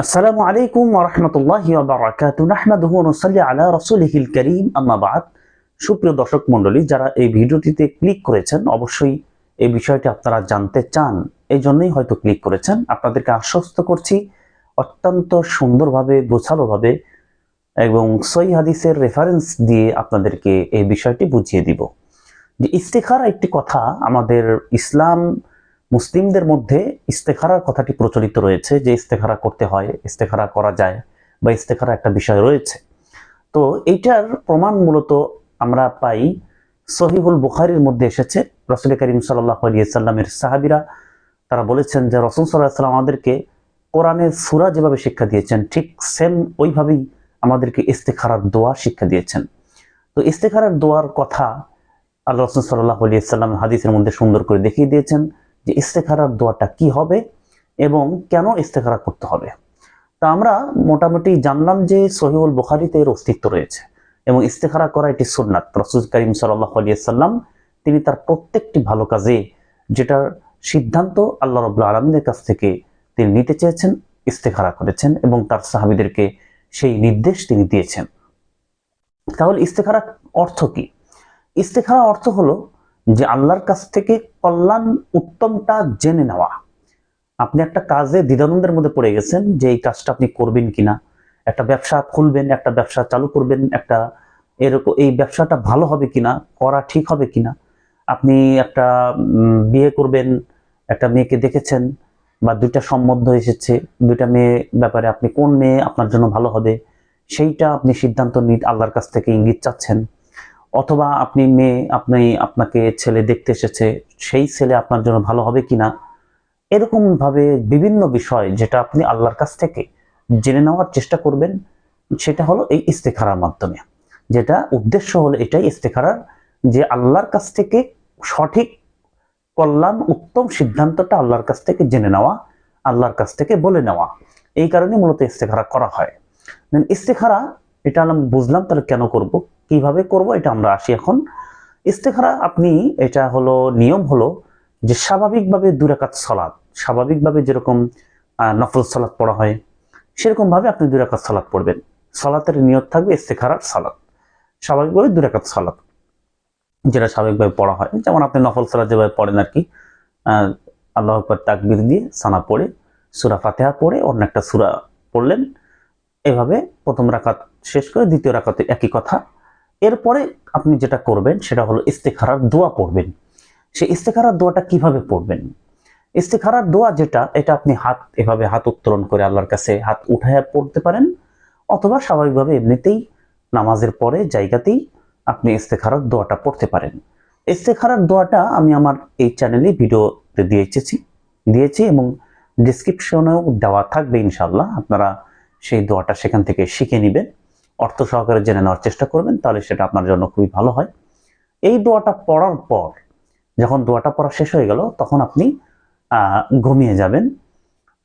আসসালামু আলাইকুম ওরহমতুল্লাহ বারাকাত নাহমাদুহু নুসাল্লি আলা রাসূলিহিল কারীম। আম্মা বাদ। সুপ্রিয় দর্শক মণ্ডলী, যারা এই ভিডিওটিতে ক্লিক করেছেন, অবশ্যই এই বিষয়টি আপনারা জানতে চান। এই জন্যই হয়তো ক্লিক করেছেন। আপনাদেরকে আশ্বস্ত করছি, অত্যন্ত সুন্দরভাবে, গোছালোভাবে এবং সই হাদিসের রেফারেন্স দিয়ে আপনাদেরকে এই বিষয়টি বুঝিয়ে দিব। যে ইস্তেখারা একটি কথা আমাদের ইসলাম মুসলিমদের মধ্যে ইস্তেখারার কথাটি প্রচলিত রয়েছে যে ইস্তেখারা করতে হয়, ইস্তেখারা করা যায় বা ইস্তেখারা একটা বিষয় রয়েছে। তো এইটার প্রমাণ মূলত আমরা পাই সহিহুল বুখারির মধ্যে এসেছে। রসুল করিম সাল্লাহ আলিয়াল্লামের সাহাবিরা তারা বলেছেন যে রসুল সাল্লাহ সাল্লাম আমাদেরকে কোরআনের সুরা যেভাবে শিক্ষা দিয়েছেন, ঠিক সেম ওইভাবেই আমাদেরকে ইস্তেখারার দোয়া শিক্ষা দিয়েছেন। তো ইস্তেখারার দোয়ার কথা আল্লাহ রসুল সাল্লাহ আলিয়াল্লাম হাদিসের মধ্যে সুন্দর করে দেখিয়ে দিয়েছেন। যে ইস্তেখারার দোয়াটা কি হবে এবং কেন ইস্তেখারা করতে হবে। তা আমরা মোটামুটি জানলাম যে সহিউল বুখারিতে এর অস্তিত্ব রয়েছে এবং ইস্তেখারা করা এটি সুন্নাত। রসুল করিম সাল্লাহ আলিয়াল্লাম তিনি তার প্রত্যেকটি ভালো কাজে যেটার সিদ্ধান্ত আল্লাহ রবুল্লা আলমিনের কাছ থেকে তিনি নিতে চেয়েছেন, ইস্তেখারা করেছেন এবং তার সাহাবিদেরকে সেই নির্দেশ তিনি দিয়েছেন। তাহলে ইস্তেখারা অর্থ কি? ইস্তেখারা অর্থ হলো যে আল্লাহর কাছ থেকে কল্যাণ উত্তমটা জেনে নেওয়া। আপনি একটা কাজে দ্বিধানন্দের মধ্যে পড়ে গেছেন যে এই কাজটা আপনি করবেন কিনা। একটা ব্যবসা খুলবেন, একটা ব্যবসা চালু করবেন, একটা এরকম এই ব্যবসাটা ভালো হবে কিনা, করা ঠিক হবে কিনা। আপনি একটা বিয়ে করবেন, একটা মেয়েকে দেখেছেন বা দুইটা সম্বন্ধ এসেছে, দুইটা মেয়ে ব্যাপারে আপনি কোন মেয়ে আপনার জন্য ভালো হবে, সেইটা আপনি সিদ্ধান্ত নি আল্লাহর কাছ থেকে ইঙ্গিত চাচ্ছেন। অথবা আপনি মেয়ে, আপনি, আপনাকে ছেলে দেখতে এসেছে, সেই ছেলে আপনার জন্য ভালো হবে কিনা? এরকম ভাবে বিভিন্ন বিষয় যেটা আপনি আল্লাহর কাছ থেকে জেনে নেওয়ার চেষ্টা করবেন, সেটা হলো এই ইস্তেখারার মাধ্যমে। যেটা উদ্দেশ্য হলো এটাই ইস্তেখারার যে আল্লাহর কাছ থেকে সঠিক কল্যাণ, উত্তম সিদ্ধান্তটা আল্লাহর কাছ থেকে জেনে নেওয়া, আল্লাহর কাছ থেকে বলে নেওয়া। এই কারণে মূলত ইস্তেখারা করা হয়। ইস্তেখারা, এটা আমি বুঝলাম, তাহলে কেন করব? কীভাবে করব এটা আমরা আসি এখন। ইস্তেখারা, আপনি, এটা হলো নিয়ম হলো যে স্বাভাবিকভাবে দুরাকাত সলাদ স্বাভাবিকভাবে যেরকম নফল সলাদ পড়া হয় সেরকম ভাবে আপনি দুরাকাত সলাদ পড়বেন। সলাতের নিয়ত থাকবে ইস্তেখারার সলাদ স্বাভাবিকভাবে দুরাকাত সলাদ যেটা স্বাভাবিকভাবে পড়া হয়। যেমন আপনি নফল সলাদ যেভাবে পড়েন আর কি আল্লাহ আকবর তাকবির দিয়ে সানা পড়ে, সুরা ফাতেহা পড়ে, অন্য একটা সুরা পড়লেন। এভাবে প্রথম রাকাত শেষ করে দ্বিতীয় রাকাতে একই কথা এরপরে আপনি যেটা করবেন, সেটা হলো ইস্তেখারার দোয়া পড়বেন। সেই ইস্তেখারার দোয়াটা কীভাবে পড়বেন? ইস্তেখারার দোয়া যেটা, এটা আপনি হাত, এভাবে হাত উত্তোলন করে আল্লাহর কাছে হাত উঠাইয়া পড়তে পারেন, অথবা স্বাভাবিকভাবে এমনিতেই নামাজের পরে জায়গাতেই আপনি ইস্তেখারার দোয়াটা পড়তে পারেন। ইস্তেখারার দোয়াটা আমি আমার এই চ্যানেলে ভিডিওতে দিয়েছি দিয়েছি এবং ডিসক্রিপশনেও দেওয়া থাকবে ইনশাল্লাহ আপনারা সেই দোয়াটা সেখান থেকে শিখে নেবেন। অর্থ সহকারে জেনে নেওয়ার চেষ্টা করবেন, তাহলে সেটা আপনার জন্য খুবই ভালো হয়। এই দোয়াটা পড়ার পর, যখন দোয়াটা পড়া শেষ হয়ে গেল, তখন আপনি ঘুমিয়ে যাবেন।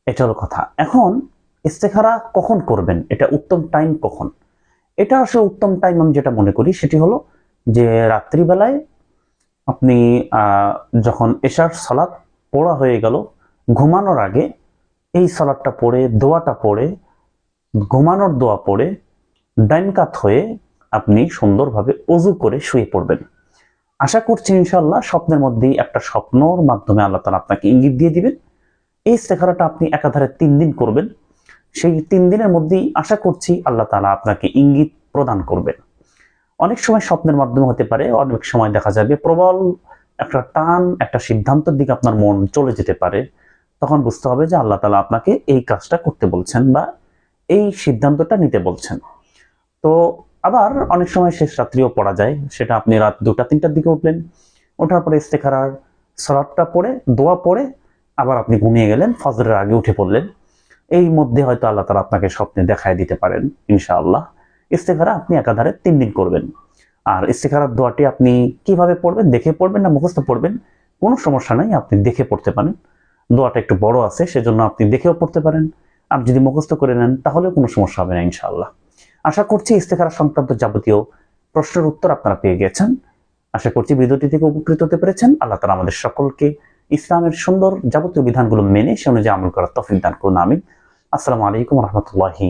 এটা হলো কথা। এখন, ইস্তেখারা কখন করবেন? এটা উত্তম টাইম কখন? এটা আসলে উত্তম টাইম আমি যেটা মনে করি, সেটি হলো যে রাত্রিবেলায় আপনি যখন এশার সালাদ পড়া হয়ে গেল, ঘুমানোর আগে এই সালাদটা পড়ে, দোয়াটা পড়ে, ঘুমানোর দোয়া পড়ে ডাইন কাত হয়ে আপনি সুন্দরভাবে অজু করে শুয়ে পড়বেন। আশা করছি ইনশাল্লাহ স্বপ্নের মধ্যেই একটা স্বপ্নর মাধ্যমে আল্লাহ তালা আপনাকে ইঙ্গিত দিয়ে দিবেন। এই ইস্তেখারাটা আপনি একাধারে তিন দিন করবেন। সেই তিন দিনের মধ্যেই আশা করছি আল্লাহ তালা আপনাকে ইঙ্গিত প্রদান করবেন। অনেক সময় স্বপ্নের মাধ্যমে হতে পারে, অনেক সময় দেখা যাবে প্রবল একটা টান, একটা সিদ্ধান্তের দিকে আপনার মন চলে যেতে পারে। তখন বুঝতে হবে যে আল্লাহ তালা আপনাকে এই কাজটা করতে বলছেন বা এই সিদ্ধান্তটা নিতে বলছেন। তো আবার অনেক সময় শেষ রাত্রিও পড়া যায়। সেটা আপনি রাত দুটা, তিনটার দিকে উঠলেন। ওঠার পরে ইস্তেখারার সলাদটা পড়ে, দোয়া পড়ে, আবার আপনি ঘুমিয়ে গেলেন, ফজরের আগে উঠে পড়লেন। এই মধ্যে হয়তো আল্লাহ তালা আপনাকে স্বপ্নে দেখায় দিতে পারেন, ইনশাআল্লাহ। ইস্তেখারা আপনি একাধারে তিন দিন করবেন। আর ইস্তেখারার দোয়াটি আপনি কীভাবে পড়বেন, দেখে পড়বেন না মুখস্থ পড়বেন, কোনো সমস্যা নাই, আপনি দেখে পড়তে পারেন। দোয়াটা একটু বড় আছে, সেজন্য আপনি দেখেও পড়তে পারেন। আপনি যদি মুখস্থ করে নেন, তাহলেও কোনো সমস্যা হবে না, ইনশাআল্লাহ। আশা করছি ইস্তেখারা সংক্রান্ত যাবতীয় প্রশ্নের উত্তর আপনারা পেয়ে গেছেন আশা করছি ভিডিওটি থেকে উপকৃত হতে পেরেছেন। আল্লাহ তালা আমাদের সকলকে ইসলামের সুন্দর যাবতীয় বিধানগুলো মেনে সে অনুযায়ী আমল করার তফিক দান করুন আমি আসসালামু আলাইকুম রহমতুল্লাহি